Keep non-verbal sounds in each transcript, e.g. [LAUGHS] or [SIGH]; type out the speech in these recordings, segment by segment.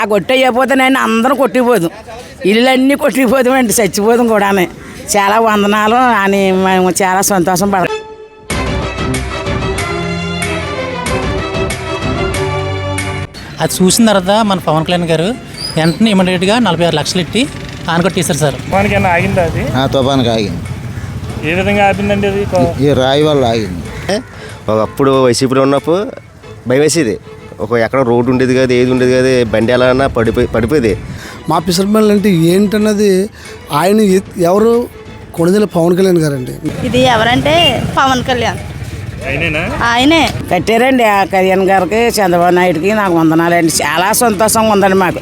ఆ కొట్టి అయిపోతానండి అందరం కొట్టిపోదు. ఇల్లులన్నీ కొట్టిపోతామండి చచ్చిపోతాం కూడా చాలా వందనాలు అని మేము చాలా సంతోషం పడతాం అది చూసిన తర్వాత మన పవన్ కళ్యాణ్ గారు వెంటనే ఇమీడియట్గా నలభై ఆరు లక్షలు ఇట్టి ఆనకొట్టేశారు సార్. ఏమైనా ఆగిందా అది? ఆ తుఫానికి ఆగింది. ఏ విధంగా ఆపిందండి అది? ఈ రాయి వల్ల ఆగింది. ఒకప్పుడు వైసీపీలో ఉన్నప్పుడు భయం వేసేది. ఒక ఎక్కడ రోడ్డు ఉండేది కాదు ఏది ఉండేది కాదు బండి ఎలా అన్నా పడిపోయి పడిపోయేది. మా పిసర్మల్ అంటే ఏంటన్నది ఆయన ఎవరు? కొణిదెల పవన్ కళ్యాణ్ గారండి. ఇది ఎవరంటే? పవన్ కళ్యాణ్. ఆయనే. కట్టారండి ఆ కళ్యాణ్ గారికి చంద్రబాబు నాయుడుకి నాకు వందనాలండి. చాలా సంతోషంగా ఉందండి మాకు.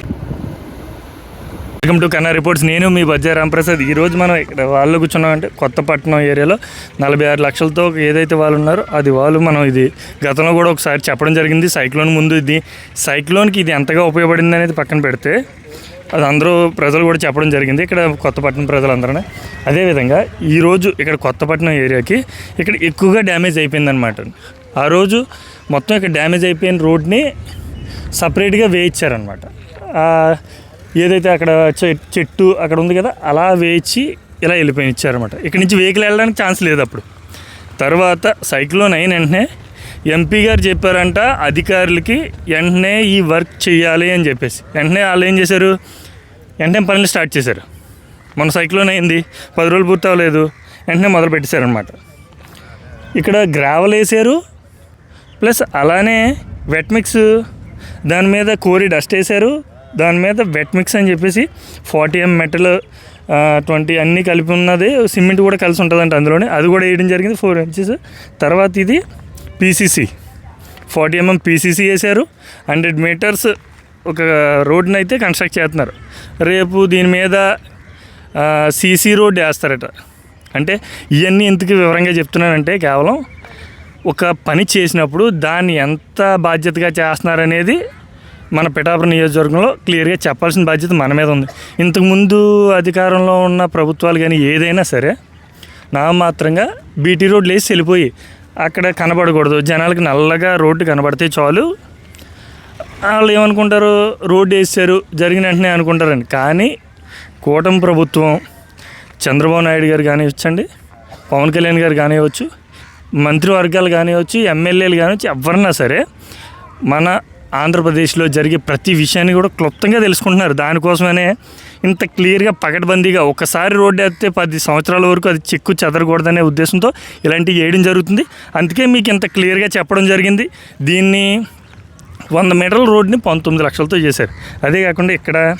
వెల్కమ్ టు కన్నా రిపోర్ట్స్ నేను మీ బజ్జా రామప్రసాద్ ఈ రోజు మనం ఇక్కడ వాళ్ళు కూర్చున్నామంటే కొత్తపట్నం ఏరియాలో నలభై ఆరు లక్షలతో ఏదైతే వాళ్ళు ఉన్నారో అది వాళ్ళు మనం ఇది గతంలో కూడా ఒకసారి చెప్పడం జరిగింది. సైక్లోన్ ముందు ఇది. సైక్లోన్కి ఇది ఎంతగా ఉపయోగపడింది అనేది పక్కన పెడితే అది అందరూ ప్రజలు కూడా చెప్పడం జరిగింది. ఇక్కడ కొత్తపట్నం ప్రజలందరూ అదేవిధంగా ఈరోజు ఇక్కడ కొత్తపట్నం ఏరియాకి ఇక్కడ ఎక్కువగా డ్యామేజ్ అయిపోయిందనమాట ఆ రోజు మొత్తం ఇక్కడ డ్యామేజ్ అయిపోయిన రోడ్ని సపరేట్గా వేయించారనమాట ఏదైతే అక్కడ చె- చెట్టు అక్కడ ఉంది కదా అలా వేచి ఇలా వెళ్ళిపోయి ఇచ్చారనమాట ఇక్కడ నుంచి వెహికల్ వెళ్ళడానికి ఛాన్స్ లేదు అప్పుడు. తర్వాత సైక్లోన్ అయిన వెంటనే ఎంపీ గారు చెప్పారంట అధికారులకి వెంటనే ఈ వర్క్ చేయాలి అని చెప్పేసి. వెంటనే వాళ్ళు ఏం చేశారు? వెంటనే పనులు స్టార్ట్ చేశారు. మన సైక్లోన్ అయింది పది రోజులు పూర్తి అవ్వలేదు వెంటనే మొదలు పెట్టేశారనమాట ఇక్కడ గ్రావెల్ వేసారు ప్లస్ అలానే వెట్ మిక్స్ దాని మీద కోరి డస్ట్ వేశారు దాని మీద వెట్ మిక్స్ అని చెప్పేసి ఫార్టీ ఎం మెటల్ ట్వంటీ అన్నీ కలిపి ఉన్నది. సిమెంట్ కూడా కలిసి ఉంటుందంట అందులోనే. అది కూడా వేయడం జరిగింది ఫోర్ ఇంచెస్ తర్వాత ఇది పీసీసీ ఫార్టీ ఎంఎం పీసీసీ వేశారు. హండ్రెడ్ మీటర్స్ ఒక రోడ్ని అయితే కన్స్ట్రక్ట్ చేస్తున్నారు. రేపు దీని మీద సీసీ రోడ్ వేస్తారట. అంటే ఇవన్నీ ఎందుకు వివరంగా చెప్తున్నానంటే కేవలం ఒక పని చేసినప్పుడు దాన్ని ఎంత బాధ్యతగా చేస్తున్నారనేది మన పిఠాపురం నియోజకవర్గంలో క్లియర్గా చెప్పాల్సిన బాధ్యత మన మీద ఉంది. ఇంతకుముందు అధికారంలో ఉన్న ప్రభుత్వాలు కానీ ఏదైనా సరే నామాత్రంగా బీటీ రోడ్లు వేసి వెళ్ళిపోయి అక్కడ కనబడకూడదు. జనాలకు నల్లగా రోడ్డు కనబడితే చాలు. వాళ్ళు ఏమనుకుంటారు? రోడ్డు వేసారు జరిగిన వెంటనే అనుకుంటారండి కానీ కూటమి ప్రభుత్వం చంద్రబాబు నాయుడు గారు కానివ్వచ్చండి పవన్ కళ్యాణ్ గారు కానివ్వచ్చు మంత్రివర్గాలు కానివ్వచ్చు ఎమ్మెల్యేలు కానివచ్చు ఎవరన్నా సరే మన ఆంధ్రప్రదేశ్లో జరిగే ప్రతి విషయాన్ని కూడా క్లుప్తంగా తెలుసుకుంటున్నారు. దానికోసమనే ఇంత క్లియర్గా పకడ్బందీగా ఒకసారి రోడ్డు వేస్తే పది సంవత్సరాల వరకు అది చెక్కు చెదరకూడదనే ఉద్దేశంతో ఇలాంటివి వేయడం జరుగుతుంది. అందుకే మీకు ఇంత క్లియర్గా చెప్పడం జరిగింది. దీన్ని వంద మీటర్ల రోడ్ని పంతొమ్మిది లక్షలతో చేశారు. అదే కాకుండా ఇక్కడ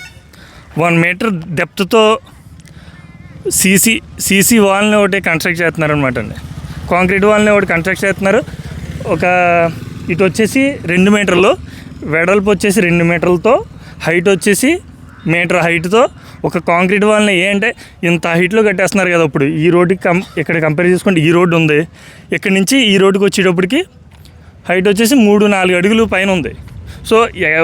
వన్ మీటర్ డెప్త్తో సీసీ సీసీ వాల్ని ఒకటి కన్స్ట్రక్ట్ చేస్తున్నారు అనమాట అండి. కాంక్రీట్ వాల్ని ఒకటి కన్స్ట్రక్ట్ చేస్తున్నారు. ఒక ఇటు వచ్చేసి రెండు మీటర్లు వెడల్పు వచ్చేసి రెండు మీటర్లతో హైట్ వచ్చేసి మీటర్ హైట్తో. ఒక కాంక్రీట్ వాళ్ళని ఏ అంటే ఇంత హైట్లో కట్టేస్తున్నారు కదా ఇప్పుడు. ఈ రోడ్డుకి కం ఇక్కడ కంపేర్ చేసుకుంటే ఈ రోడ్డు ఉంది. ఇక్కడ నుంచి ఈ రోడ్డుకి వచ్చేటప్పటికి హైట్ వచ్చేసి మూడు నాలుగు అడుగులు పైన ఉంది. సో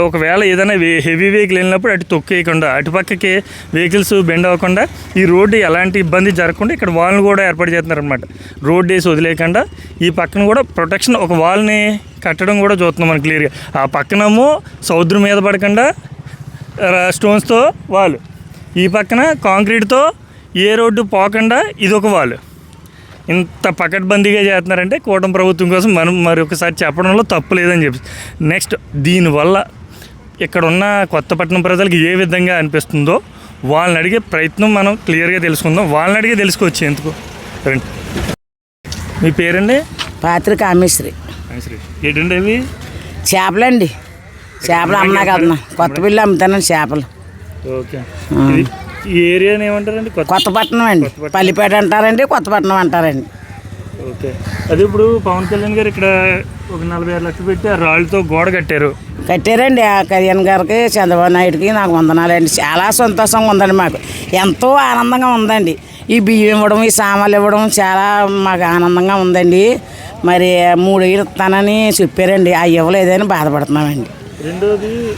ఒకవేళ ఏదైనా వే- హెవీ వెహికల్ వెళ్ళినప్పుడు అటు తొక్కేయకుండా అటుపక్కకి వెహికల్స్ బెండ్ అవ్వకుండా ఈ రోడ్డు ఎలాంటి ఇబ్బంది జరగకుండా ఇక్కడ వాల్ని కూడా ఏర్పాటు చేస్తున్నారు అనమాట రోడ్ వేసి వదిలేయకుండా ఈ పక్కన కూడా ప్రొటెక్షన్ ఒక వాల్ని కట్టడం కూడా చూస్తున్నాం మనం క్లియర్గా ఆ పక్కనేమో సముద్రం మీద పడకుండా స్టోన్స్తో వాళ్ళు ఈ పక్కన కాంక్రీట్తో ఏ రోడ్డు పోకుండా ఇది ఒక వాళ్ళు ఇంత పకడ్బందీగా చేస్తున్నారంటే కూటమి ప్రభుత్వం కోసం మనం మరి ఒకసారి చెప్పడంలో తప్పు లేదని చెప్పి. నెక్స్ట్ దీనివల్ల ఇక్కడ ఉన్న కొత్తపట్నం ప్రజలకు ఏ విధంగా అనిపిస్తుందో వాళ్ళని అడిగే ప్రయత్నం మనం క్లియర్గా తెలుసుకుందాం. వాళ్ళని అడిగే తెలుసుకోవచ్చు ఎందుకు? రండి. మీ పేరండి? పాత్రిక అమ్మేశ్రీ ఏంటండి అవి? చేపలండి చేపలు అమ్మనా కదా కొత్త పిల్లి అమ్ముతానండి చేపలు. ఓకే. ఈ ఏరియాని ఏమంటారండి? కొత్త కొత్తపట్నం అండి. పల్లిపేట అంటారండి కొత్తపట్నం అంటారండి. ఓకే. అది ఇప్పుడు పవన్ కళ్యాణ్ గారు ఇక్కడ ఒక నలభై ఆరు లక్షలు పెట్టి ఆ రాళ్ళతో గోడ కట్టారు. కట్టారండి ఆ కళ్యాణ్ గారికి చంద్రబాబు నాయుడుకి నాకు వందనాలండి. చాలా సంతోషంగా ఉందండి మాకు. ఎంతో ఆనందంగా ఉందండి. ఈ బియ్యం ఇవ్వడం ఈ సామాన్లు ఇవ్వడం చాలా మాకు ఆనందంగా ఉందండి. మరి మూడు వేలు ఇస్తానని చెప్పారండి. ఆ ఇవ్వలేదని బాధపడుతున్నామండి. రెండోది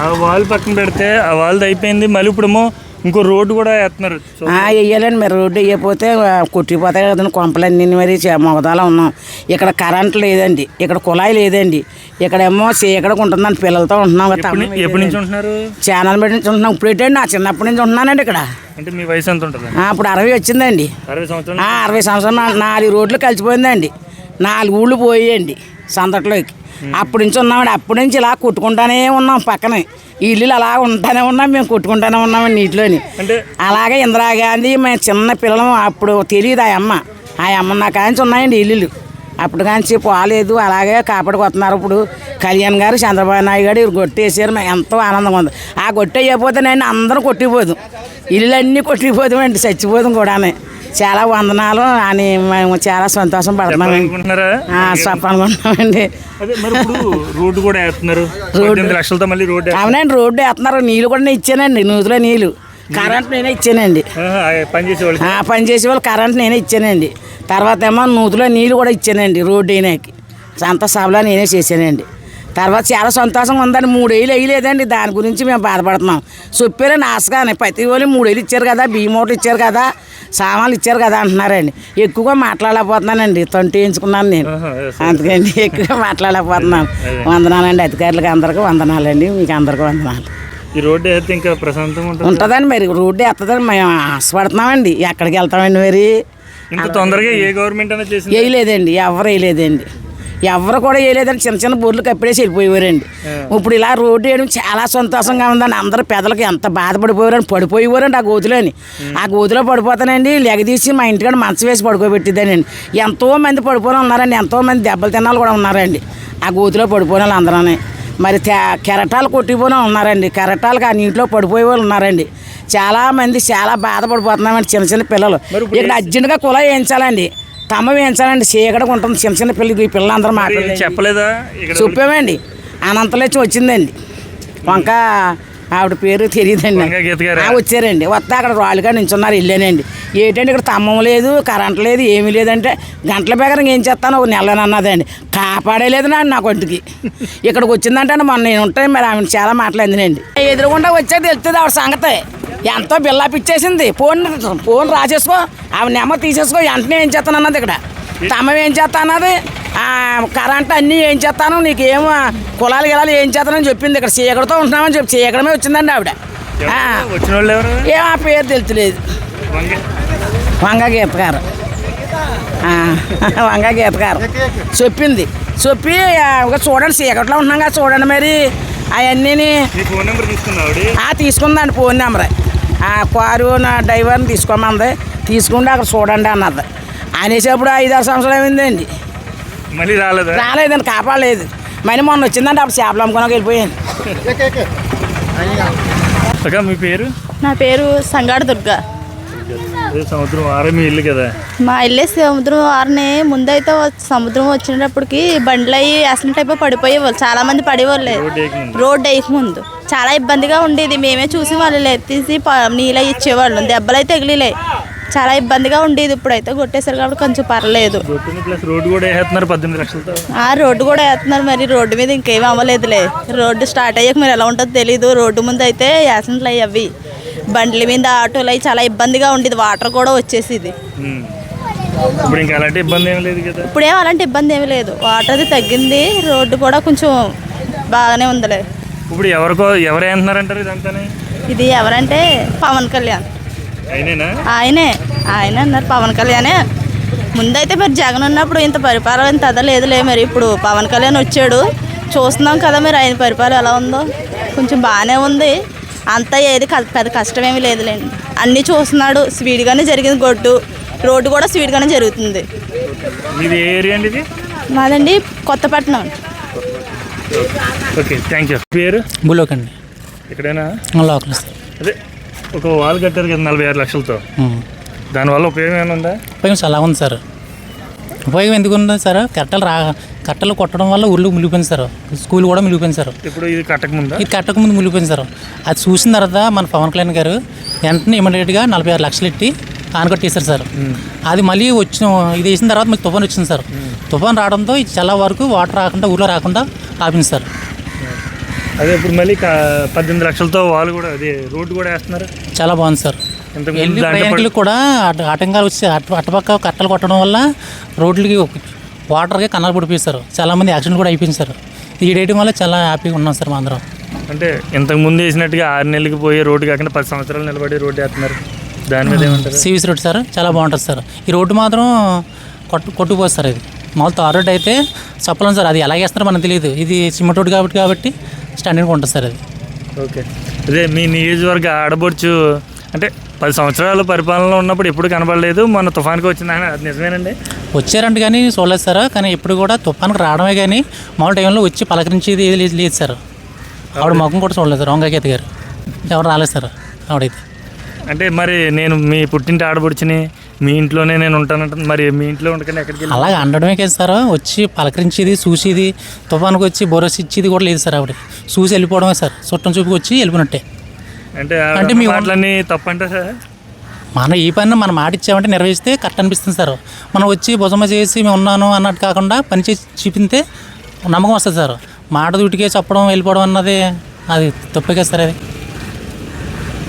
ఆ వాల్ పక్కన పెడితే ఆ వాల్ది అయిపోయింది. మళ్ళీ ఇప్పుడేమో ఇంకో రోడ్డు కూడా వేస్తున్నారు. వెయ్యాలండి మరి. రోడ్డు వేయకపోతే కొట్టిపోతాయి కదండి కొంపలన్నీ మరి. మొగదాల ఉన్నాం. ఇక్కడ కరెంట్ లేదండి. ఇక్కడ కుళాయి లేదండి. ఇక్కడేమో చీకడకు ఉంటుందండి. పిల్లలతో ఉంటున్నాం కదా ఎప్పటి నుంచి ఉంటున్నారు? ఛానల్ పెట్టి నుంచి ఉంటున్నాం. ఇప్పుడు ఏంటండి? నా చిన్నప్పటి నుంచి ఉంటున్నానండి ఇక్కడ. అంటే మీ వయసు ఎంత ఉంటుంది? ఆ, ఇప్పుడు అరవై వచ్చిందండి. అరవై సంవత్సరాలు. ఆ, అరవై సంవత్సరాలు నాలుగు రోడ్లు కలిసిపోయిందండి. నాలుగు ఊళ్ళు పోయాయండి సందట్లోకి. అప్పటి నుంచి ఉన్నామండి. అప్పటి నుంచి ఇలా కొట్టుకుంటానే ఉన్నాం పక్కనే. ఈ ఇల్లులు అలా ఉంటానే ఉన్నాం మేము కొట్టుకుంటానే ఉన్నామండి నీటిలోని అంటే అలాగే ఇందిరాగాంధీ మేము చిన్న పిల్లలం అప్పుడు తెలియదు ఆ అమ్మ. ఆ అమ్మ నా కాంచి ఉన్నాయండి ఇల్లులు. అప్పుడు కాంచి పోలేదు అలాగే కాపాడుకొస్తున్నారు. ఇప్పుడు కళ్యాణ్ గారు చంద్రబాబు నాయుడు గారు ఇవి కొట్టేసారు మేము ఎంతో ఆనందంగా ఉంది. ఆ కొట్టేయకపోతే నేను అందరూ కొట్టిపోదు. ఇల్లులన్నీ కొట్టిపోదామండి చచ్చిపోదాం కూడానే. చాలా వందనాలు అని మేము చాలా సంతోషం ఇప్పుడు రోడ్డు కూడా వేస్తున్నారు. పద్దెనిమిది లక్షలతో మళ్ళీ రోడ్డు వేస్తున్నారు. అవునండి రోడ్డు వేస్తున్నారు. నీళ్ళు కూడా నేను ఇచ్చానండి నూతిలో నీళ్ళు. కరెంట్ నేనే ఇచ్చానండి. పని చేసే వాళ్ళు కరెంట్ నేనే ఇచ్చానండి. తర్వాత ఏమో నూతిలో నీళ్ళు కూడా ఇచ్చానండి రోడ్డు అయినాకి అంత సభలో నేనే చేశానండి. తర్వాత చాలా సంతోషంగా ఉందండి. మూడేళ్ళు వేయలేదండి. దాని గురించి మేము బాధపడుతున్నాం. చెప్పారండి ఆశగానే ప్రతి వాళ్ళు మూడేళ్ళు ఇచ్చారు కదా బియ్యం ఇచ్చారు కదా. సామాన్లు ఇచ్చారు కదా అంటున్నారండి. ఎక్కువగా మాట్లాడలేకపోతున్నానండి. తొంటి వేయించుకున్నాను నేను. అందుకండి ఎక్కువగా మాట్లాడలేకపోతున్నాను. [LAUGHS] వందనాలండి అధికారులకు అందరికీ వందనాలండి. మీకు అందరికీ వందనాలు. ఈ రోడ్డు ఇంకా ప్రశాంతంగా ఉంటుంది. ఉంటుందండి మరి. రోడ్డు ఎత్తదని మేము ఆశపడుతున్నామండి. ఎక్కడికి వెళ్తామండి మరి? ఇంత తొందరగా ఏ గవర్నమెంట్ అనేది చేసింది? వేయలేదండి. ఎవరు వేయలేదండి. ఎవరు కూడా వేయలేదండి. చిన్న చిన్న బోర్లు కప్పేసి వెళ్ళిపోయేవారండి. ఇప్పుడు ఇలా రోడ్డు వేయడం చాలా సంతోషంగా ఉందండి. అందరు పెద్దలకి ఎంత బాధపడిపోయారని పడిపోయేవారండి ఆ గోతులోని. ఆ గోతులో పడిపోతానండి. లెగదీసి మా ఇంటికాడ మంచం వేసి పడుకోబెట్టిద్దానండి. ఎంతో మంది పడిపోయిన ఉన్నారండి. ఎంతో మంది దెబ్బలు తిన్నాళ్ళు కూడా ఉన్నారండి. ఆ గోతులో పడిపోయిన వాళ్ళు అందరూ మరి కెరటాలు కొట్టిపోయిన ఉన్నారండి. కెరటాలకు ఆ నీటిలో పడిపోయే వాళ్ళు ఉన్నారండి. చాలా మంది చాలా బాధపడిపోతున్నామండి చిన్న చిన్న పిల్లలు. ఇక్కడ అర్జెంటుగా కుల వేయించాలండి. తమ్మ వేయించాలండి. చీకటిగా ఉంటుంది చిన్న చిన్న పిల్లలు ఈ పిల్లలందరూ మరి మాట్లాడి చెప్పలేదా? చెప్పామండి. అనంతలచ్చి వచ్చిందండి. వంక ఆవిడ పేరు తెలియదండి? వచ్చారండి. వస్తే అక్కడ రాళ్ళుగా నించున్నారు వెళ్ళానండి. ఏంటంటే ఇక్కడ తమ్మం లేదు కరెంట్ లేదు ఏమీ లేదంటే గంటల ప్రకారం ఏం చేస్తాను ఒక నెలనన్నదండి కాపాడేలేదు నా నా కొంటికి ఇక్కడికి వచ్చిందంటే మొన్న నేను ఉంటాను మరి ఆమె చాలా మాట్లాడిందండి ఎదురుగుండా వచ్చాక తెలుస్తుంది ఆవిడ సంగతి. ఎంతో బిల్లా పిచ్చేసింది ఫోన్ ఫోన్ రాసేసుకో ఆమె నెమ్మ తీసేసుకో వెంటనే ఏం చేస్తాను అన్నది ఇక్కడ. తమ్మ ఏం చేస్తా అన్నది కరెంట్ అన్నీ ఏం చేస్తాను? నీకు ఏమో కులాలు గిలాలు ఏం చేస్తానని చెప్పింది. ఇక్కడ చీకటితో ఉంటున్నామని చెప్పి చీకడమే వచ్చిందండి ఆవిడ. ఏం ఆ. పేరు తెలుతులేదు వంగ. వంగ గీత గారు. ఆ, వంగ గీత గారు. చెప్పింది. చెప్పి చూడండి చీకట్లో ఉంటున్నాం కదా చూడండి మరి. అవన్నీ తీసుకుందండి ఫోన్ నెంబర్. ఆ కారు నా డ్రైవర్ని తీసుకోమంది. తీసుకుంటే అక్కడ చూడండి అన్నది. అనేసేప్పుడు ఐదారు సంవత్సరాలు అయిందండి. మళ్ళీ రాలేదా? రాలేదండి కాపాడలేదు. మళ్ళీ మొన్న వచ్చిందండి అప్పుడు చేపలు అమ్ముకోడానికి వెళ్ళిపోయాను. అక్క మీ పేరు? నా పేరు సంగాడు దుర్గా. అదే సముద్రం ఆరే మీ ఇల్లు కదా? మా ఇల్లే సముద్రం వారిని ముందైతే వ- సముద్రం వచ్చినప్పటికి బండ్లు అయ్యి యాక్సిడెంట్ అయిపోయి పడిపోయేవాళ్ళు. చాలా మంది పడేవాళ్ళే రోడ్డు వేయకముందు. రోడ్డు వేయకముందు చాలా ఇబ్బందిగా ఉండేది. మేమే చూసి వాళ్ళు ఎత్తేసి నీళ్ళు ఇచ్చేవాళ్ళం. దెబ్బలు అయితే తగిలిలే. చాలా ఇబ్బందిగా ఉండేది ఇప్పుడైతే కొట్టేశారు కాబట్టి కొంచెం పర్లేదు. రోడ్డు కూడా లక్షలతో. ఆ రోడ్డు కూడా వేస్తున్నారు మరి రోడ్డు మీద ఇంకేం అవ్వలేదులే. రోడ్డు స్టార్ట్ అయ్యాక మరి ఎలా ఉంటుందో తెలీదు. రోడ్డు ముందు అయితే యాక్సిడెంట్లు అయ్యి అవి బండ్ల మీద ఆటోలు అవి చాలా ఇబ్బందిగా ఉండేది. వాటర్ కూడా వచ్చేసేది. ఇప్పుడు ఇంకా అలాంటి ఇబ్బంది ఏం లేదు కదా. ఇప్పుడేం అలాంటి ఇబ్బంది ఏమీ లేదు. వాటర్ అది తగ్గింది. రోడ్డు కూడా కొంచెం బాగానే ఉందిలే. ఇప్పుడు ఎవరికో ఎవరు ఇదంతానే? ఇది ఎవరంటే పవన్ కళ్యాణ్. ఆయనే. ఆయన అన్నారు పవన్ కళ్యాణే. ముందైతే మరి జగన్ ఉన్నప్పుడు ఇంత పరిపాలన ఇంత అద లేదులే మరి. ఇప్పుడు పవన్ కళ్యాణ్ వచ్చాడు. చూస్తున్నాం కదా మరి ఆయన పరిపాలన ఎలా ఉందో. కొంచెం బాగానే ఉంది. అంతా ఏది క- పెద్ద కష్టమేమీ లేదులేండి. అన్నీ చూస్తున్నాడు. స్పీడ్గానే జరిగింది గొడ్డు. రోడ్డు కూడా స్పీడ్గానే జరుగుతుంది. మాదండి కొత్తపట్నం. Okay thank you. పేరు? బులోక్ అండి ఇక్కడైనా లోకల్. అదే ఒక వాల్ కట్టారు కదా నలభై ఆరు లక్షలతో. దానివల్ల ఉపయోగం ఏమైనా ఉందా? ఉపయోగం చాలా ఉంది సార్. ఉపయోగం ఎందుకు ఉంది సార్? కట్టలు రా కట్టలు కొట్టడం వల్ల ఊళ్ళో మిలిగిపోయింది సార్. స్కూల్ కూడా మిలిగిపోయింది సార్. ఇప్పుడు ఇది కట్టక ముందా? ఇది కట్టక ముందు మిలిగిపోయింది సార్. అది చూసిన తర్వాత మన పవన్ కళ్యాణ్ గారు వెంటనే ఇమీడియట్గా నలభై ఆరు లక్షలు ఎట్టి ఆనకట్టేశారు సార్. అది మళ్ళీ వచ్చిన ఇది వేసిన తర్వాత మీకు తుఫాన్ వచ్చింది సార్. తుఫాన్ రావడంతో చాలా వరకు వాటర్ రాకుండా ఊళ్ళో రాకుండా ఆపింది సార్. అదే ఇప్పుడు మళ్ళీ పద్దెనిమిది లక్షలతో వాళ్ళు కూడా అదే రోడ్డు కూడా వేస్తున్నారు. చాలా బాగుంది సార్. ప్రయాణికులకు కూడా ఆటంకాలు వచ్చి అటు అటుపక్క కట్టలు కొట్టడం వల్ల రోడ్లకి వాటర్కి కన్నాలు పడిపోయిస్తారు చాలామంది యాక్సిడెంట్ కూడా అయిపోయింది సార్. ఈ డేటింగ్ వల్ల చాలా హ్యాపీగా ఉన్నాం సార్ మా అందరం అంటే ఇంతకు ముందు వేసినట్టుగా ఆరు నెలలకి పోయి రోడ్డు కాకుండా పది సంవత్సరాలు నిలబడి రోడ్డు వేస్తున్నారు. దాని మీద ఏమంటారు? సివిస్ రోడ్ సార్ చాలా బాగుంటుంది సార్. ఈ రోడ్డు మాత్రం కొట్టు కొట్టుకుపోతుంది సార్ ఇది. మామూలు తార్ రోడ్ అయితే చెప్పలేం సార్. అది ఎలా వేస్తున్నారో మనకు తెలియదు. ఇది సిమెంట్ రోడ్ కాబట్టి కాబట్టి స్టాండర్డ్గా ఉంటుంది సార్ అది. ఓకే. అదే మీ నియోజకవర్గ ఆడబొడుచు అంటే పది సంవత్సరాలు పరిపాలనలో ఉన్నప్పుడు ఎప్పుడు కనపడలేదు మొన్న తుఫాన్కి వచ్చిందని అది నిజమేనండి? వచ్చారంట కానీ చూడలేదు సార్ కానీ ఎప్పుడు కూడా తుఫానికి రావడమే కానీ మామూలు టైంలో వచ్చి పలకరించేది ఏది లేదు- లేదు సార్. ఆవిడ ముఖం కూడా చూడలేదు సార్ వంగగీత గారు. ఎవరు రాలేదు సార్ ఆవిడైతే. అంటే మరి నేను మీ పుట్టింటి ఆడబొడుచుని మీ ఇంట్లోనే నేను ఉంటానంట మరి మీ ఇంట్లో ఉండకనే ఎక్కడికి అలాగ అనడమే కదా సార్ వచ్చి పలకరించేది చూసేది తుఫానికి వచ్చి భరోసా ఇచ్చేది కూడా లేదు సార్ ఆవిడ చూసి వెళ్ళిపోవడమే సార్ చుట్టం చూపుకి వచ్చి వెళ్ళిపోయినట్టే. అంటే అంటే మీ- మాటలన్నీ తప్పంటే సార్? మనం ఈ పని మనం మాట ఇచ్చామంటే నెరవేరిస్తే కరెక్ట్ అనిపిస్తుంది సార్. మనం వచ్చి భుజమ చేసి మేము ఉన్నాను అన్నట్టు కాకుండా పని చేసి చూపితే నమ్మకం వస్తుంది సార్. మాట దూటికే చెప్పడం వెళ్ళిపోవడం అన్నది అది తప్పే కదా సార్ అది.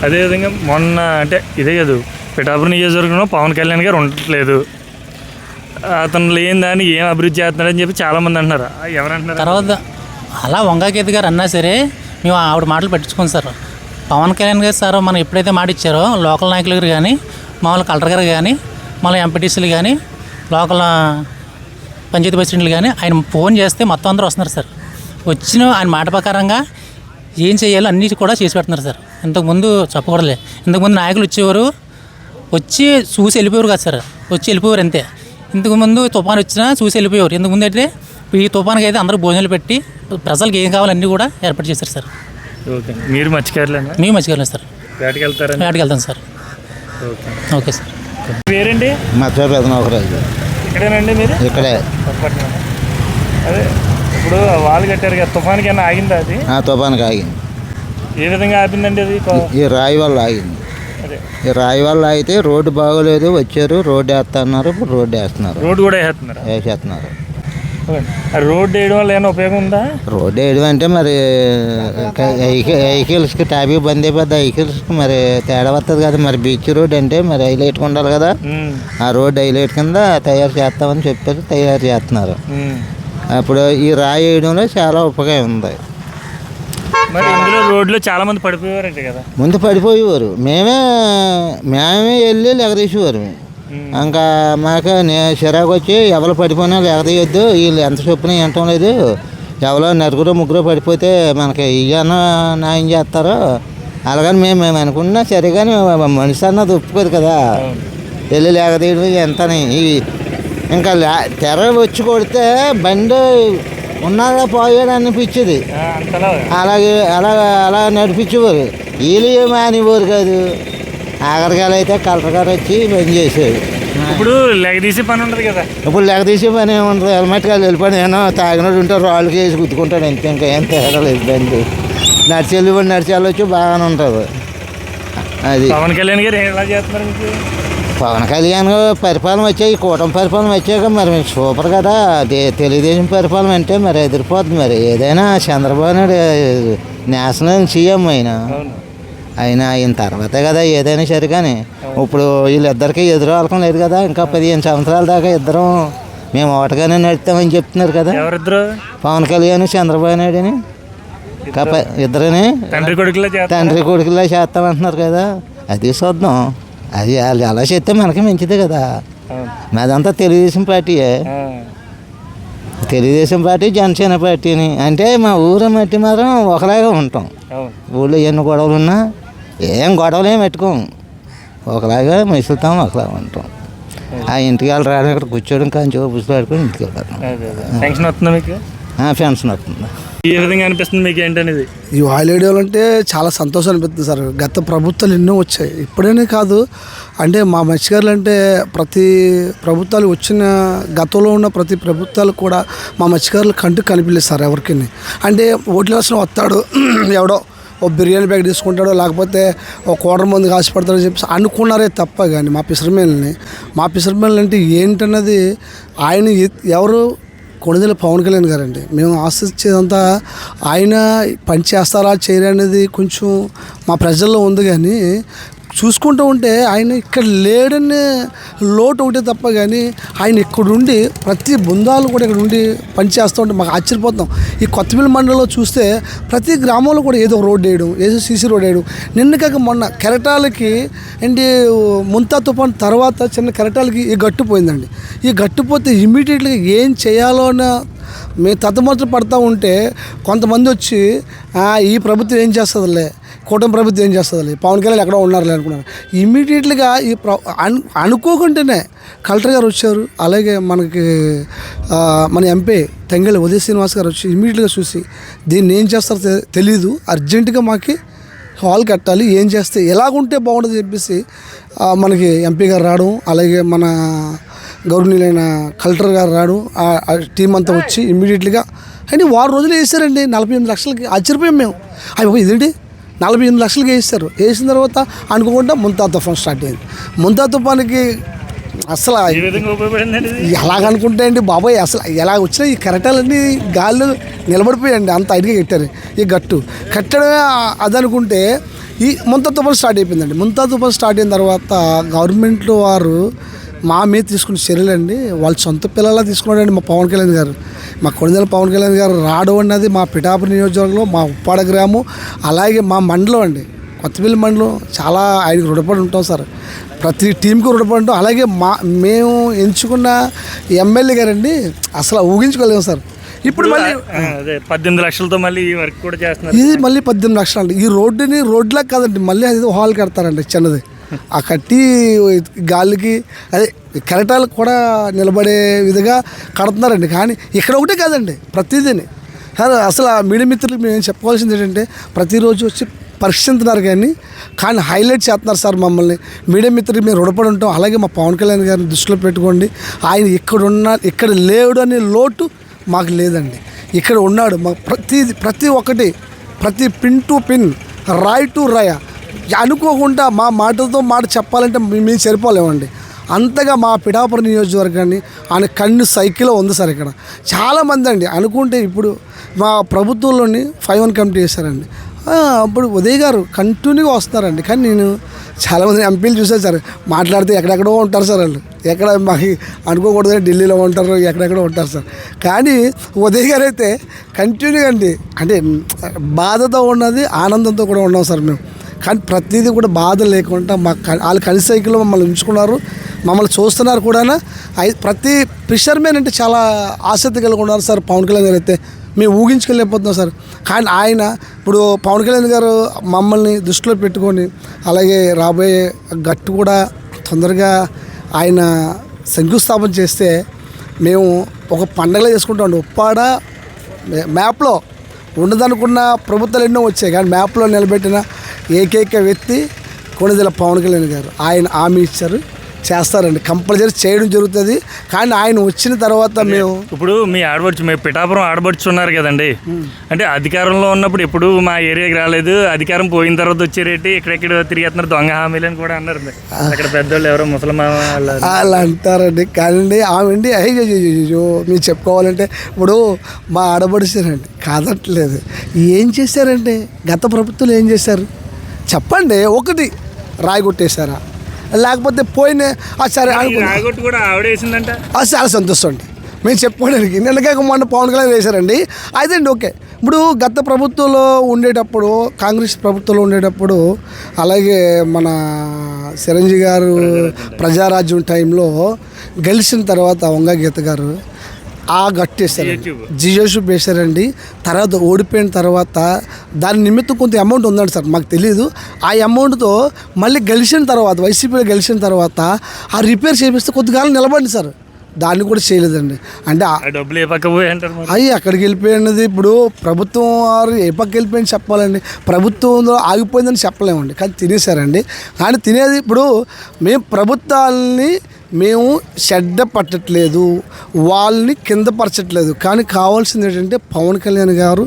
అదేవిధంగా మొన్న అంటే ఇదే కదా పిఠాపురం నియోజకవర్గంలో పవన్ కళ్యాణ్ గారు ఉండట్లేదు. అతను లేని దాన్ని ఏం అభివృద్ధి చేస్తున్నాడని చెప్పి చాలామంది అంటున్నారు. ఆ, తర్వాత అలా వంగాకేత్ గారు అన్నా సరే మేము ఆవిడ మాటలు పట్టించుకోం సార్. పవన్ కళ్యాణ్ గారు సార్ మనం ఎప్పుడైతే మాట ఇచ్చారో లోకల్ నాయకులు గారు కానీ మామూలు కలెక్టర్ గారు కానీ మళ్ళీ ఎంపీటీసీలు కానీ లోకల్ పంచాయతీ ప్రెసిడెంట్లు కానీ ఆయన ఫోన్ చేస్తే మొత్తం అందరూ వస్తున్నారు సార్. వచ్చిన ఆయన మాట ప్రకారంగా ఏం చేయాలో అన్నిటి కూడా చేసి పెడుతున్నారు సార్. ఇంతకుముందు చెప్పకూడలే ఇంతకుముందు నాయకులు వచ్చేవారు వచ్చి చూసి వెళ్ళిపోయారు కదా సార్. వచ్చి వెళ్ళిపోయారు అంతే. ఇంతకుముందు తుఫాన్ వచ్చినా చూసి వెళ్ళిపోయారు. ఇంతకుముందు అయితే ఈ తుఫాన్కి అయితే అందరూ భోజనాలు పెట్టి ప్రజలకు ఏం కావాలో అన్నీ కూడా ఏర్పాటు చేశారు సార్. ఓకే. మీరు మర్చిపోయారులేనా మేము మంచిగా సార్. వేటకి వెళ్తారని వేటకి వెళ్తాం సార్. ఓకే. Okay sir. పేరేంటి? మధ్య పెదన ఒక రైతు ఇక్కడేనండి మీరు? ఇక్కడే. అదే ఇప్పుడు వాళ్ళు కట్టారు కదా తుఫాన్కి ఏమైనా ఆగిందా అది? ఆ తుఫానికి ఆగింది. ఏ విధంగా ఆపిందండి అది? ఈ రాయి వల్ల ఆగింది. రాయి వల్ల అయితే రోడ్డు బాగోలేదు వచ్చారు రోడ్డు వేస్తున్నారు ఇప్పుడు రోడ్డు వేస్తున్నారు. రోడ్డు కూడా వేస్తున్నారా. వేసేస్తున్నారు. రోడ్డు వేయడం వల్ల ఏమైనా ఉపయోగం ఉందా? రోడ్డు వేయడం అంటే మరి వెహికల్స్కి ట్రాఫిక్ బంద్ అయిపోద్ది వెహికల్స్కి మరి తేడా వస్తుంది కదా మరి బీచ్ రోడ్ అంటే మరి హైలైట్ ఉండాలి కదా. ఆ రోడ్డు హైలైట్ కింద తయారు చేస్తామని చెప్పారు తయారు చేస్తున్నారు. అప్పుడు ఈ రాయి వేయడంలో చాలా ఉపయోగం ఉంది. మరి ఇందులో రోడ్లో చాలా మంది పడిపోయారంట కదా. ముందు పడిపోయేవారు. మేమే మేమే వెళ్ళి ఎగరేసేవారు ఇంకా మాకు చిరాకు వచ్చి ఎవరు పడిపోయినా ఎగరేయొద్దు వీళ్ళు ఎంత చొప్పున వినటం లేదు. ఎవరో నలుగురు ముగ్గురు పడిపోతే మనకి ఇయ్యన న్యాయం చేస్తారో. అలాగని మేము మేము అనుకున్నా సరే కానీ మనిషి అన్నది ఒప్పుకోదు కదా. వెళ్ళి లేకదీయడం ఎంతని. ఇంకా తెర వచ్చి కొడితే బండి ఉన్నదా పోయాడు అనిపించేది. అంతలా అలాగే అలా అలా నడిపించేవారు. వీళ్ళు ఏమి కాదు. ఆఖరికాలు అయితే కలెక్టర్ గారు వచ్చి పని చేసేది. ఇప్పుడు లెగ తీసే పని ఉండదు కదా. ఇప్పుడు లెక్క తీసే పని ఏముంటుంది హెల్మెట్ కాదు వెళ్ళిపోయి నేను తాగినట్టు ఉంటే రాళ్ళకి వేసి గుద్దుకుంటాడు అంతే ఇంకా ఏం తేడా లేదు బండి. నడిచి వెళ్ళిపోయి నడిచి వెళ్ళొచ్చు బాగానే ఉంటుంది. అది. పవన్ కళ్యాణ్ గారు ఎలా చేస్తున్నారు పవన్ కళ్యాణ్ పరిపాలన వచ్చాయి కూటమి పరిపాలన వచ్చాక మరి మీకు సూపర్ కదా. అదే తెలుగుదేశం పరిపాలన అంటే మరి ఎదిరిపోతుంది మరి. ఏదైనా చంద్రబాబు నాయుడు నేషనల్ సీఎం అయినా అవును అయిన అయిన తర్వాతే కదా ఏదైనా సరే కానీ. ఇప్పుడు వీళ్ళిద్దరికి ఎదురు వాళ్ళకం లేదు కదా. ఇంకా పదిహేను సంవత్సరాల దాకా ఇద్దరం మేము ఒకటిగానే నడుస్తామని చెప్తున్నారు కదా. పవన్ కళ్యాణ్ చంద్రబాబు నాయుడు అని ఇద్దరని తండ్రి కొడుకులా చేస్తారు? తండ్రి కొడుకులా చేస్తామంటున్నారు కదా. అది చూద్దాం. అది వాళ్ళు అలా చేస్తే మనకి మంచిదే కదా. మాదంతా తెలుగుదేశం పార్టీయే తెలుగుదేశం పార్టీ జనసేన పార్టీని అంటే మా ఊరు మట్టి మాత్రం ఒకలాగా ఉంటాం. ఊళ్ళో ఎన్ని గొడవలు ఉన్నా ఏం గొడవలు ఏం పెట్టుకోం. ఒకలాగా మెసులుతాం ఒకలాగా ఉంటాం. ఆ ఇంటికి వాళ్ళు రావడం ఇక్కడ కూర్చోవడం కానీ చూపులు పడుకొని ఇంటికి వెళ్ళారు టెన్షన్ వస్తుందా మీకు? పెన్షన్ వస్తుంది. ఏ విధంగా అనిపిస్తుంది మీకు ఏంటనేది ఈ ఆయిల్ ఐడియాలు అంటే చాలా సంతోషం అనిపిస్తుంది సార్. గత ప్రభుత్వాలు ఎన్నో వచ్చాయి. ఇప్పుడనే కాదు అంటే మా మత్స్యకారులు అంటే ప్రతి ప్రభుత్వాలు వచ్చిన గతంలో ఉన్న ప్రతి ప్రభుత్వాలు కూడా మా మత్స్యకారులు కంటికి కనిపించలేదు సార్ ఎవరికి అంటే ఓట్లు వేసిన వస్తాడు [CLEARS THROAT] ఎవడో ఓ బిర్యానీ బ్యాగ్ తీసుకుంటాడో లేకపోతే ఓ కోటర్ మంది ఆశపడతాడని చెప్పి అనుకున్నారే తప్ప కానీ మా పిసరమేలని. మా పిసరమేలు అంటే ఏంటన్నది ఆయన ఎవరు కొణిదెల పవన్ కళ్యాణ్ గారండి. మేము ఆశించేదంతా ఆయన పని చేస్తారా చేయరా అనేది కొంచెం మా ప్రజల్లో ఉంది కానీ చూసుకుంటూ ఉంటే ఆయన ఇక్కడ లేడని లోటు ఒకటే తప్ప కానీ ఆయన ఇక్కడుండి ప్రతి బృందాలు కూడా ఇక్కడ ఉండి పనిచేస్తూ ఉంటే మాకు ఆశ్చర్యపోతాం ఈ కొత్తపల్లి మండలంలో చూస్తే ప్రతి గ్రామంలో కూడా ఏదో రోడ్ రోడ్డు వేయడం ఏదో సీసీ రోడ్ వేయడం. నిన్న కాక మొన్న కెరటాలకి ఏంటి ముంతా తుఫాన్ తర్వాత చిన్న కెరటాలకి ఈ గట్టు పోయిందండి. ఈ గట్టు పోతే ఇమీడియట్గా ఏం చేయాలో అన్న మేము తత్తమొత్తలు పడతా ఉంటే కొంతమంది వచ్చి ఈ ప్రభుత్వం ఏం చేస్తుందిలే? కూటమి ప్రభుత్వం ఏం చేస్తుంది పవన్ కళ్యాణ్ ఎక్కడో ఉన్నారులే అనుకున్నాను ఇమీడియట్గా ఈ అనుకోకుంటేనే అనుకోకుండానే కలెక్టర్ గారు వచ్చారు. అలాగే మనకి మన ఎంపీ తెంగళి ఉదయ శ్రీనివాస్ గారు వచ్చి ఇమ్మీడియట్గా చూసి దీన్ని ఏం చేస్తారో తెలీదు. అర్జెంటుగా మాకు హాల్ కట్టాలి. ఏం చేస్తే ఎలాగుంటే బాగుంటుంది చెప్పేసి మనకి ఎంపీ గారు రావడం. అలాగే మన గౌరవనీయులైన కలెక్టర్ గారు రావడం. ఆ టీం అంతా వచ్చి ఇమ్మీడియట్లీగా అంటే వారం రోజులు వేసారండి. నలభై ఎనిమిది లక్షలకి ఆశ్చర్యపోయాం మేము. అవి ఇదేంటి? నలభై ఎనిమిది లక్షలకి వేసారు వేసిన తర్వాత అనుకోకుండా ముంతా తుఫాన్ స్టార్ట్ అయింది. ముంతా తుఫాన్కి అసలు ఏ విధంగా ఉపయోగపడిందండి ఇది? ఎలాగనుకుంటే అండి బాబాయ్? అసలు ఎలా వచ్చినా ఈ కరెటాలన్నీ గాల్లో నిలబడిపోయాయండి. అంత ఐడిగా కట్టారు ఈ గట్టు. కట్టడమే అదనుకుంటే ఈ ముంతా తుఫాన్ స్టార్ట్ అయిపోయిందండి. ముంతా తుఫాన్ స్టార్ట్ అయిన తర్వాత గవర్నమెంట్ వారు మా మీద తీసుకున్న చర్యలండి వాళ్ళ సొంత పిల్లలా తీసుకున్నాడండి మా పవన్ కళ్యాణ్ గారు. మా కొణిదెల పవన్ కళ్యాణ్ గారు రావడం అన్నది మా పిఠాపురం నియోజకవర్గంలో మా ఉప్పాడ గ్రామం అలాగే మా మండలం అండి. కొత్తపల్లి మండలం చాలా ఆయనకు రుణపడి ఉంటాం సార్. ప్రతి టీంకి రుణపడి ఉంటాం. అలాగే మా మేము ఎంచుకున్న ఎమ్మెల్యే గారండి అసలు ఊహించుకోలేము సార్. ఇప్పుడు మళ్ళీ అదే పద్దెనిమిది లక్షలతో మళ్ళీ ఈ వర్క్ కూడా చేస్తున్నారు. ఇది మళ్ళీ పద్దెనిమిది లక్షలు అండి. ఈ రోడ్డుని రోడ్లా కాదండి మళ్ళీ అది హాల్ కడతారండి చిన్నది. ఆ కట్టి గాలికి అదే కెరటాలకు కూడా నిలబడే విధంగా కడుతున్నారండి. కానీ ఇక్కడ ఒకటే కాదండి ప్రతిదీని. అసలు ఆ మీడియా మిత్రులకు మేము చెప్పుకోవాల్సింది ఏంటంటే ప్రతిరోజు వచ్చి పరీక్షిస్తున్నారు కానీ కానీ హైలైట్ చేస్తున్నారు సార్ మమ్మల్ని. మీడియా మిత్రులు మేము రుణపడి ఉంటాం. అలాగే మా పవన్ కళ్యాణ్ గారిని దృష్టిలో పెట్టుకోండి. ఆయన ఇక్కడ ఉన్న ఇక్కడ లేడు అనే లోటు మాకు లేదండి. ఇక్కడ ఉన్నాడు. మా ప్రతి ప్రతి ఒక్కటి ప్రతి పిన్ టు పిన్ రాయ్ టు రాయ అనుకోకుండా మా మాటతో మాట చెప్పాలంటే మేము సరిపోలేమండి. అంతగా మా పిఠాపురం నియోజకవర్గాన్ని ఆయన కన్ను సైకిల్ ఉంది సార్ ఇక్కడ. చాలామంది అండి అనుకుంటే ఇప్పుడు మా ప్రభుత్వంలోని ఫైవ్ వన్ కమిటీ చేశారండి అప్పుడు ఉదయ్ గారు కంటిన్యూగా వస్తున్నారండి. కానీ నేను చాలామంది ఎంపీలు చూసాను సార్. మాట్లాడితే ఎక్కడెక్కడో ఉంటారు సార్ వాళ్ళు. ఎక్కడ మాకు అనుకోకూడదు ఢిల్లీలో ఉంటారు ఎక్కడెక్కడో ఉంటారు సార్. కానీ ఉదయ్ గారు అయితే కంటిన్యూగా అండి. అంటే బాధతో ఉన్నది ఆనందంతో కూడా ఉన్నాం సార్ మేము. కానీ ప్రతిదీ కూడా బాధ లేకుండా మా క- వాళ్ళు కలిసి సైకిల్లో మమ్మల్ని ఉంచుకున్నారు. మమ్మల్ని చూస్తున్నారు కూడా ప్రతి ఫిషర్మెన్ అంటే చాలా ఆసక్తి కలిగి ఉన్నారు సార్ పవన్ కళ్యాణ్ గారు అయితే. మేము ఊహించుకోలేకపోతున్నాం సార్. కానీ ఆయన ఇప్పుడు పవన్ కళ్యాణ్ గారు మమ్మల్ని దృష్టిలో పెట్టుకొని అలాగే రాబోయే గట్టు కూడా తొందరగా ఆయన శంకుస్థాపన చేస్తే మేము ఒక పండగలో చేసుకుంటాం ఉప్పాడ మ్యాప్లో ఉండదనుకున్న ప్రభుత్వాలు ఎన్నో వచ్చాయి. కానీ మ్యాప్లో నిలబెట్టిన ఏకైక వ్యక్తి కొణిదెల పవన్ కళ్యాణ్ గారు. ఆయన హామీ ఇచ్చారు. చేస్తారండి. కంపల్సరీ చేయడం జరుగుతుంది. కానీ ఆయన వచ్చిన తర్వాత మేము ఇప్పుడు మీ ఆడబడుచు మీ పిఠాపురం ఆడబడుచు ఉన్నారు కదండి. అంటే అధికారంలో ఉన్నప్పుడు ఎప్పుడు మా ఏరియాకి రాలేదు. అధికారం పోయిన తర్వాత వచ్చారేంటి ఇక్కడెక్కడ తిరిగేస్తున్నారు? దొంగ హామీలు అని కూడా అన్నారు అక్కడ పెద్దోళ్ళు ఎవరో ముసలమ్మ వాళ్ళు అంటారండి. కానీ ఆమెండి అయ్యో మీరు చెప్పుకోవాలంటే ఇప్పుడు మా ఆడబడిసారండి కాదట్లేదు. ఏం చేశారంటే గత ప్రభుత్వాలు ఏం చేశారు? చెప్పండి ఒకటి రాయి కొట్టేశారా లేకపోతే పోయిన సరే కూడా ఆవిడ వేసిందంట. అది చాలా సంతోషం అండి మేము చెప్పుకోవడానికి. నిన్నగాక మొన్న పవన్ కళ్యాణ్ వేశారండి. అయితే అండి ఓకే. ఇప్పుడు గత ప్రభుత్వంలో ఉండేటప్పుడు కాంగ్రెస్ ప్రభుత్వంలో ఉండేటప్పుడు అలాగే మన చిరంజీవి గారు ప్రజారాజ్యం టైంలో గెలిచిన తర్వాత వంగ గీత గారు ఆ జియో షూప్ వేశారండి. తర్వాత ఓడిపోయిన తర్వాత దాని నిమిత్తం కొంత అమౌంట్ ఉందండి సార్ మాకు తెలియదు ఆ అమౌంట్తో మళ్ళీ గెలిచిన తర్వాత వైసీపీలో గెలిచిన తర్వాత ఆ రిపేర్ చేపిస్తే కొద్దికాలం నిలబడింది సార్. దాన్ని కూడా చేయలేదండి. అంటే డబ్బులు ఏ పక్క అయ్యి అక్కడికి వెళ్ళిపోయినది ఇప్పుడు ప్రభుత్వం వారు ఏ పక్క వెళ్ళిపోయింది చెప్పాలండి. ప్రభుత్వంలో ఆగిపోయిందని చెప్పలేమండి. కానీ తినేశారండి. కానీ తినేది ఇప్పుడు మేము ప్రభుత్వాలని మేము శ్రద్ధ పట్టట్లేదు వాళ్ళని కింద పరచట్లేదు. కానీ కావాల్సింది ఏంటంటే పవన్ కళ్యాణ్ గారు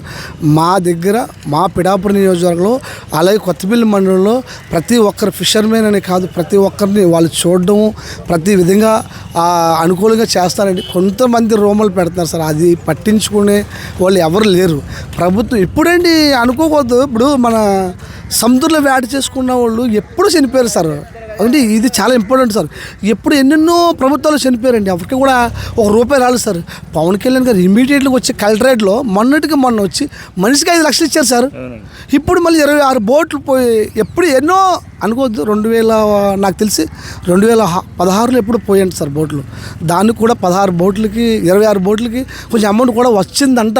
మా దగ్గర మా పిడాపురం నియోజకవర్గంలో అలాగే కొత్తపల్లి మండలంలో ప్రతి ఒక్కరు ఫిషర్మెన్ అని కాదు ప్రతి ఒక్కరిని వాళ్ళు చూడడం ప్రతి విధంగా అనుకూలంగా చేస్తారండి కొంతమంది రోమలు పెడుతున్నారు సార్. అది పట్టించుకునే వాళ్ళు ఎవరు లేరు. ప్రభుత్వం ఇప్పుడండి అనుకోకూడదు. ఇప్పుడు మన సముద్రంలో వేట చేసుకున్న వాళ్ళు ఎప్పుడు చనిపోయారు సార్. అంటే ఇది చాలా ఇంపార్టెంట్ సార్. ఎప్పుడు ఎన్నెన్నో ప్రభుత్వాలు చనిపోయారండి. ఎవరికి కూడా ఒక రూపాయి రాలేదు సార్. పవన్ కళ్యాణ్ గారు ఇమీడియట్గా వచ్చి కలెక్టరేట్లో మొన్నటికి మొన్న వచ్చి మనిషికి ఐదు లక్షలు ఇచ్చారు సార్. ఇప్పుడు మళ్ళీ ఇరవై ఆరు బోట్లు పోయి ఎప్పుడు ఎన్నో అనుకోవద్దు. రెండు వేల నాకు తెలిసి రెండు వేల పదహారులో ఎప్పుడు పోయండి సార్ బోట్లు. దానికి కూడా పదహారు బోట్లకి ఇరవై ఆరు బోట్లకి కొంచెం అమౌంట్ కూడా వచ్చిందంట.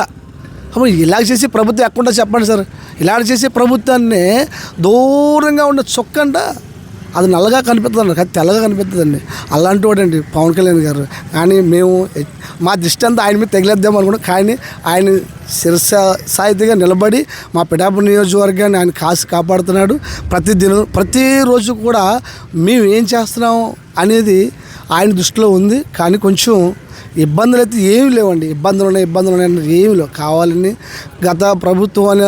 అప్పుడు ఇలా చేసి ప్రభుత్వం ఎక్కకుండా చెప్పండి సార్. ఇలా చేసి ప్రభుత్వాన్ని దూరంగా ఉన్న చొక్కంట అది నల్లగా కనిపిస్తుంది కానీ తెల్లగా కనిపిస్తుందండి. అలాంటి వాడండి పవన్ కళ్యాణ్ గారు. కానీ మేము మా దృష్టి అంతా ఆయన మీద తగిలేద్దాం అనుకున్నాం. కానీ ఆయన శిరస సాయితీగా నిలబడి మా పిఠాపు నియోజకవర్గాన్ని ఆయన కాసి కాపాడుతున్నాడు. ప్రతి దినం ప్రతిరోజు కూడా మేము ఏం చేస్తున్నాం అనేది ఆయన దృష్టిలో ఉంది. కానీ కొంచెం ఇబ్బందులు అయితే ఏమి లేవండి. ఇబ్బందులు ఉన్నాయి ఇబ్బందులు ఉన్నాయి ఏమి లేవు. కావాలని గత ప్రభుత్వం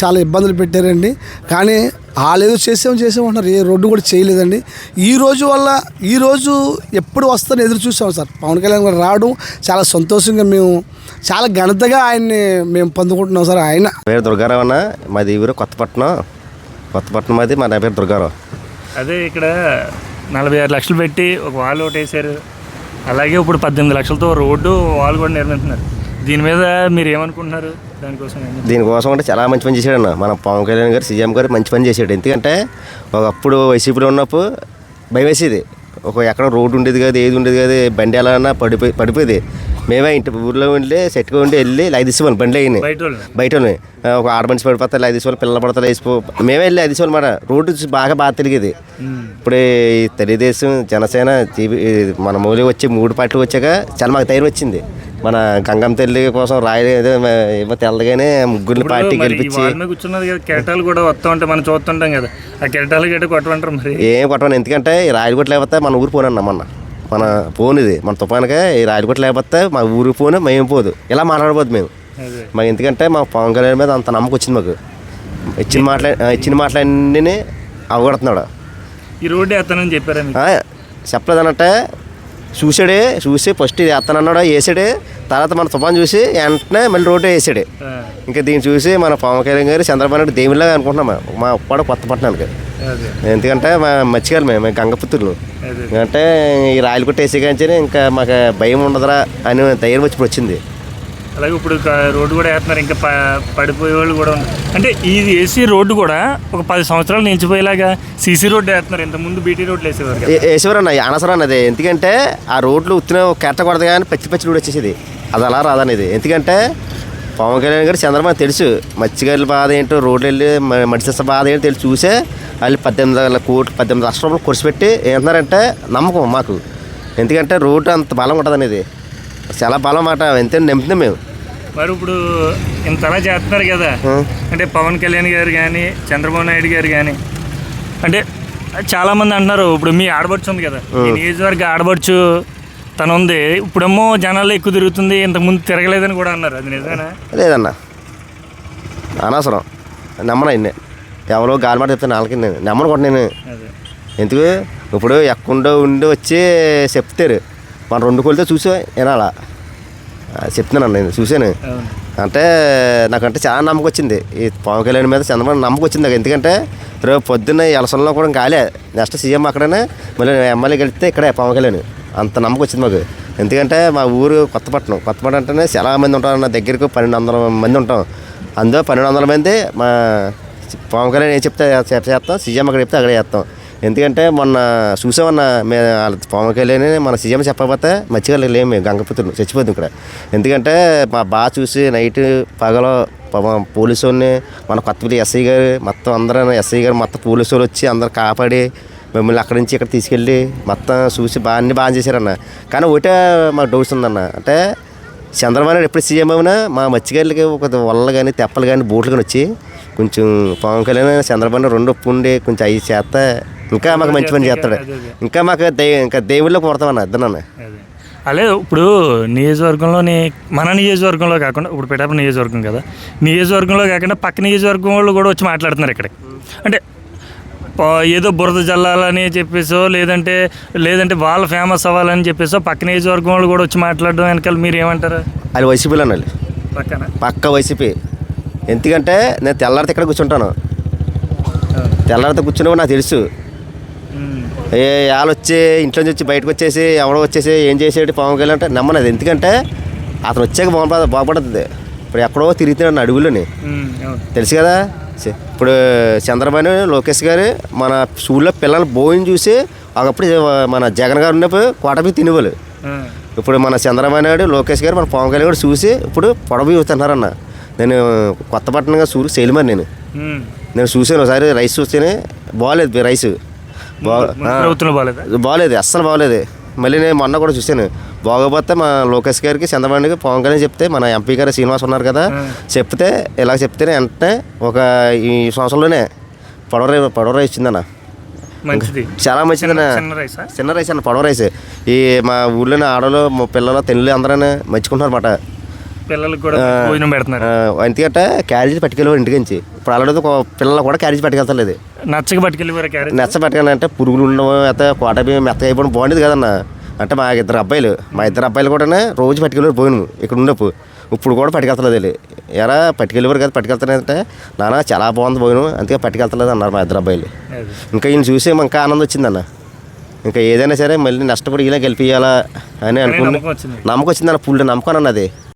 చాలా ఇబ్బందులు పెట్టారండి. కానీ వాళ్ళేదో చేసాం చేసామంటున్నారు ఏ రోడ్డు కూడా చేయలేదండి. ఈ రోజు వల్ల ఈ రోజు ఎప్పుడు వస్తారని ఎదురు చూసాం సార్. పవన్ కళ్యాణ్ గారు రావడం చాలా సంతోషంగా మేము చాలా ఘనతగా ఆయన్ని మేము పొందుకుంటున్నాం సార్. ఆయన పేరు దుర్గారావు అన్న. మాది ఊరు కొత్తపట్నం. కొత్తపట్నం మాది మా నా పేరు దుర్గారావు. అదే ఇక్కడ నలభై ఆరు లక్షలు పెట్టి ఒక వాల్ ఒకటి వేసారు అలాగే ఇప్పుడు పద్దెనిమిది లక్షలతో రోడ్డు వాల్ కూడా నిర్మిస్తున్నారు దీని మీద మీరు ఏమనుకుంటున్నారు? దానికోసం దీనికోసం అంటే చాలా మంచి పని చేశాడు అన్న. మన పవన్ కళ్యాణ్ గారు సీఎం గారు మంచి పని చేశాడు. ఎందుకంటే ఒకప్పుడు వైసీపీలో ఉన్నప్పుడు భయం వేసేది. ఒక ఎక్కడ రోడ్డు ఉండేది కాదు ఏది ఉండేది కాదు బండి ఎలా పడిపోయి పడిపోయేది. మేమే ఇంటి ఊర్లో ఉండి సెట్గా ఉండి వెళ్ళి లైక్ తీసుకోవాలి బండి అయినాయి. బయట ఉన్నాయి. ఒక ఆడ మనిషి పడిపోతారు లైక్ తీసుకోవాలి పిల్లలు పడతారు వేసిపో మేమే వెళ్ళి అది తీసుకోవాలి మాట. రోడ్డు బాగా బాగా తిరిగేది. ఇప్పుడు ఈ తెలుగుదేశం జనసేన జీబీ మన మూలి వచ్చి మూడు పార్టీలు వచ్చాక చాలా మాకు ధైర్యం వచ్చింది. మన గంగమ్మ తల్లి కోసం రాయలే ఏదో ఏమో తెల్లగానే ముగ్గురిని ఇప్పుడు పార్టీ గెలిపించి కూర్చున్నది కదా కెరటాలు కూడా వస్తూ ఉంటాయి మనం చూస్తుంటాం కదా. ఆ కెరటాలు గట్ట కొట్టమంటారు మరి. ఏం కొట్టమని ఎందుకంటే ఈ రాయలకోట లేకపోతే మన ఊరు పోనన్న మొన్న. మన ఫోన్ ఇది. మన తుఫానుగా ఈ రాయలకోట లేకపోతే మా ఊరు పోను మేము పోదు. ఇలా మాట్లాడబోదు మేము. మాకు ఎందుకంటే మా పవన్ కళ్యాణ్ మీద అంత నమ్మకం వచ్చింది మాకు. ఇచ్చిన మాటల ఇచ్చిన మాటలన్నీ అవగొడుతున్నాడు. ఈ రోడ్డు వేస్తానని చెప్పారా మీకు? ఆ, చెప్పలేదనంటే చూసాడే చూసి ఫస్ట్ ఇది వేస్తానన్నాడు వేసాడే. తర్వాత మన తుఫాన్ చూసి వెంటనే మళ్ళీ రోడ్డు వేసాడు. ఇంకా దీన్ని చూసి మన పవన్ కళ్యాణ్ గారు చంద్రబాబు నాయుడు దేవుళ్ళగా అనుకుంటున్నాం. మా ఒక్కడ కొత్త పట్టణానికి. ఎందుకంటే మా మర్చిగారు మేము గంగపుత్రులు. అదే. అంటే ఈ రాయలు కొట్టేసి కానీ ఇంకా మాకు భయం ఉండదురా అని ధైర్యం వచ్చి వచ్చింది. అలాగే ఇప్పుడు రోడ్డు కూడా వేస్తున్నారు ఇంకా పడిపోయే వాళ్ళు కూడా అంటే ఇది ఏసీ రోడ్డు కూడా ఒక పది సంవత్సరాలు నిలిచిపోయేలాగా సీసీ రోడ్డు వేస్తున్నారు. ఇంతకుముందు బీటీ రోడ్లు వేసేవారు. వేసేవారు అన్న అనవసరం అన్నది. ఎందుకంటే ఆ రోడ్లు ఉత్తిన కెట్ట కొడదు కానీ పచ్చి పచ్చి రోడ్ వచ్చేసేది. అది అలా రాదనేది. ఎందుకంటే పవన్ కళ్యాణ్ గారు చంద్రబాబు తెలుసు. మత్స్యకారుల బాధ ఏంటో రోడ్లు వెళ్ళి మ- మడిసెస్త బాధ ఏంటో తెలిసి చూసే వాళ్ళు పద్దెనిమిది వేల కోట్లు పద్దెనిమిది లక్షల రూపాయలు కురిసిపెట్టి ఏమంటున్నారంటే నమ్మకం మాకు. ఎందుకంటే రోడ్డు అంత బలం ఉంటుంది అనేది చాలా బలం మాట ఎంత నమ్ముతున్నాం మేము. మరి ఇప్పుడు ఇంతలా చేస్తున్నారు కదా. అంటే పవన్ కళ్యాణ్ గారు కానీ చంద్రబాబు నాయుడు గారు కానీ అంటే చాలామంది అంటున్నారు ఇప్పుడు మీ ఆడబడుచు ఉంది కదా. ఈ నియోజకవర్గ ఆడబడుచు తను ఉంది. ఇప్పుడేమో జనాల్లో ఎక్కువ తిరుగుతుంది ఇంతకుముందు తిరగలేదని కూడా అన్నారు. అది నిజమేనా? లేదన్న. అనవసరం. నమ్మను ఎవరో గాలి మాట చెప్తాను వాళ్ళకి నేను నమ్మను కూడా నేను. ఎందుకు? ఇప్పుడు ఎక్కడో ఉండి వచ్చి చెప్తారు. మన రెండు కోళ్ళతో చూసా వినాలా? చెప్తున్నాను నేను చూశాను. అంటే నాకంటే చాలా నమ్మకం వచ్చింది. ఈ పవన్ కళ్యాణ్ మీద చంద్రబాబు నమ్మకం వచ్చింది నాకు. ఎందుకంటే రేపు పొద్దున్న ఎలసంలో కూడా గాలే. నెక్స్ట్ సీఎం అక్కడనే మళ్ళీ ఎమ్మెల్యే గెలిస్తే ఇక్కడే పవన్ కళ్యాణ్. అంత నమ్మకం వచ్చింది మాకు. ఎందుకంటే మా ఊరు కొత్తపట్నం. కొత్తపట్నం అంటేనే చాలా మంది ఉంటారు. నా దగ్గరకు పన్నెండు వందల మంది ఉంటాం. అందులో పన్నెండు వందల మంది మా పవన్ కళ్యాణ్ ఏం చెప్తే చేస్తాం సీఎం అక్కడ చెప్తే అక్కడే చేస్తాం. ఎందుకంటే మొన్న చూసామన్న మే వాళ్ళ పవన్ కళ్యాణ్ మన సీఎం చెప్పకపోతే మంచిగా లేము మేము గంగపుత్రులు చచ్చిపోతుంది ఇక్కడ. ఎందుకంటే మా బాగా చూసి నైట్ పగల పోలీసు వాళ్ళని మన కొత్తపల్లి ఎస్ఐ గారు మొత్తం అందరూ ఎస్ఐ గారు మొత్తం పోలీసు వాళ్ళు వచ్చి అందరు కాపాడి మిమ్మల్ని అక్కడి నుంచి ఇక్కడ తీసుకెళ్ళి మొత్తం చూసి బాగా అన్ని బాగా చేశారన్న. కానీ ఒకటే మాకు డౌట్స్ ఉందన్న. అంటే చంద్రబాబు నాయుడు ఎప్పుడు సీఎం అయినా మా మత్స్యకారులకి ఒక వల్ల కానీ తెప్పలు కానీ బోట్లు కానీ వచ్చి కొంచెం పవన్ కళ్యాణ్ చంద్రబాబు రెండు ఒప్పు ఉండి కొంచెం అవి చేస్తే. ఇంకా మాకు మంచి పని చేస్తాడు. ఇంకా మాకు దై ఇంకా దేవుళ్ళో కొడతామన్న ఇద్దరు అలే ఇప్పుడు నియోజకవర్గంలోని మన నియోజకవర్గంలో కాకుండా ఇప్పుడు పెట్టాపు నియోజకవర్గం కదా నియోజకవర్గంలో కాకుండా పక్క నియోజకవర్గం వాళ్ళు కూడా వచ్చి మాట్లాడుతున్నారు ఇక్కడ. అంటే ఏదో బురద జల్లాలని చెప్పేసో లేదంటే లేదంటే వాళ్ళు ఫేమస్ అవ్వాలని చెప్పేసో పక్క నియోజకవర్గం వాళ్ళు కూడా వచ్చి మాట్లాడడం వెనకాల మీరు ఏమంటారు? అది వైసీపీలో పక్కన. పక్క వైసీపీ. ఎందుకంటే నేను తెల్లారితే ఇక్కడ కూర్చుంటాను. తెల్లారితే కూర్చున్నప్పుడు నాకు తెలుసు. ఏ వాళ్ళు వచ్చి ఇంట్లో నుంచి వచ్చి బయటకు వచ్చేసి ఎవడో వచ్చేసి ఏం చేసేటి పవన్ కళ్యాణ్ అంటే నమ్మనది ఎందుకంటే అతను వచ్చాక బాగుపడ బాగుపడుతుంది. ఇప్పుడు ఎక్కడో తిరుగుతున్నాడు అడుగులోని. తెలుసు కదా? ఇప్పుడు చంద్రబాబు లోకేష్ గారు మన స్కూల్లో పిల్లలు భోజనం చూసి ఒకప్పుడు మన జగన్ గారు ఉన్నప్పుడు కోటమి తినేవాళ్ళు. ఇప్పుడు మన చంద్రబాబు నాయుడు లోకేష్ గారు మన పవన్ కళ్యాణ్ కూడా చూసి ఇప్పుడు పొడవు చూస్తున్నారన్న. నేను కొత్తపట్నంగా చూసి సేలిమని నేను. ఉమ్. నేను చూసాను ఒకసారి రైస్ చూస్తేనే బాగాలేదు రైస్. బాగాలేదా? అస్సలు బాగాలేదు. మళ్ళీ నేను మొన్న కూడా చూశాను. బాగోపోతే మా లోకేష్ గారికి చంద్రబాబు పవన్ కళ్యాణ్ చెప్తే మన ఎంపీ గారు శ్రీనివాస్ ఉన్నారు కదా చెప్తే ఇలా చెప్తేనే వెంటనే ఒక ఈ సంవత్సరంలోనే పొడవ రై పొడవ రైస్ ఇచ్చిందన్న. చాలా మంచిదన్న చిన్న రైసా? అన్న పొడవ రైస్. ఈ మా ఊళ్ళోని ఆడవాళ్ళు మా పిల్లలు తెల్లు అందరూ మెచ్చుకుంటున్నారు అన్నమాట పిల్లలకు కూడా భోజనం పెడుతున్నారు. ఎందుకంటే క్యారేజీ పట్టుకెళ్ళి ఇంటికి నుంచి ఇప్పుడు అలాంటి ఒక పిల్లలు కూడా క్యారేజీ పట్టుకెళ్తలేదు. నచ్చక పట్టుకెళ్ళి వారు క్యారెట్ నెచ్చ పట్టుకెళ్ళాలంటే పురుగులు ఉండడం అయితే కోట బియ్యం మెత్తగా అయిపోవడం బాగుండేది కదన్న. అంటే మా ఇద్దరు అబ్బాయిలు. మా ఇద్దరు అబ్బాయిలు కూడా రోజు పట్టుకెళ్ళి పోయిను ఇక్కడ ఉన్నప్పుడు. ఇప్పుడు కూడా పట్టుకెళ్తలేదు వెళ్ళి. ఎరా పట్టుకెళ్ళేవారు కదా పట్టుకెళ్తానంటే నాన్న చాలా బాగుంది పోయిను అందుకే పట్టుకెళ్తలేదు అన్నారు మా ఇద్దరు అబ్బాయిలు. ఇంకా ఈయన చూసి ఇంకా ఆనందం వచ్చిందన్న. ఇంకా ఏదైనా సరే మళ్ళీ నష్టపడి ఇలా గెలిపియాలా అని అనుకుని నమ్మకం వచ్చింది. నమ్మకం వచ్చిందన్న పుల్లు నమ్మకం అన్నది.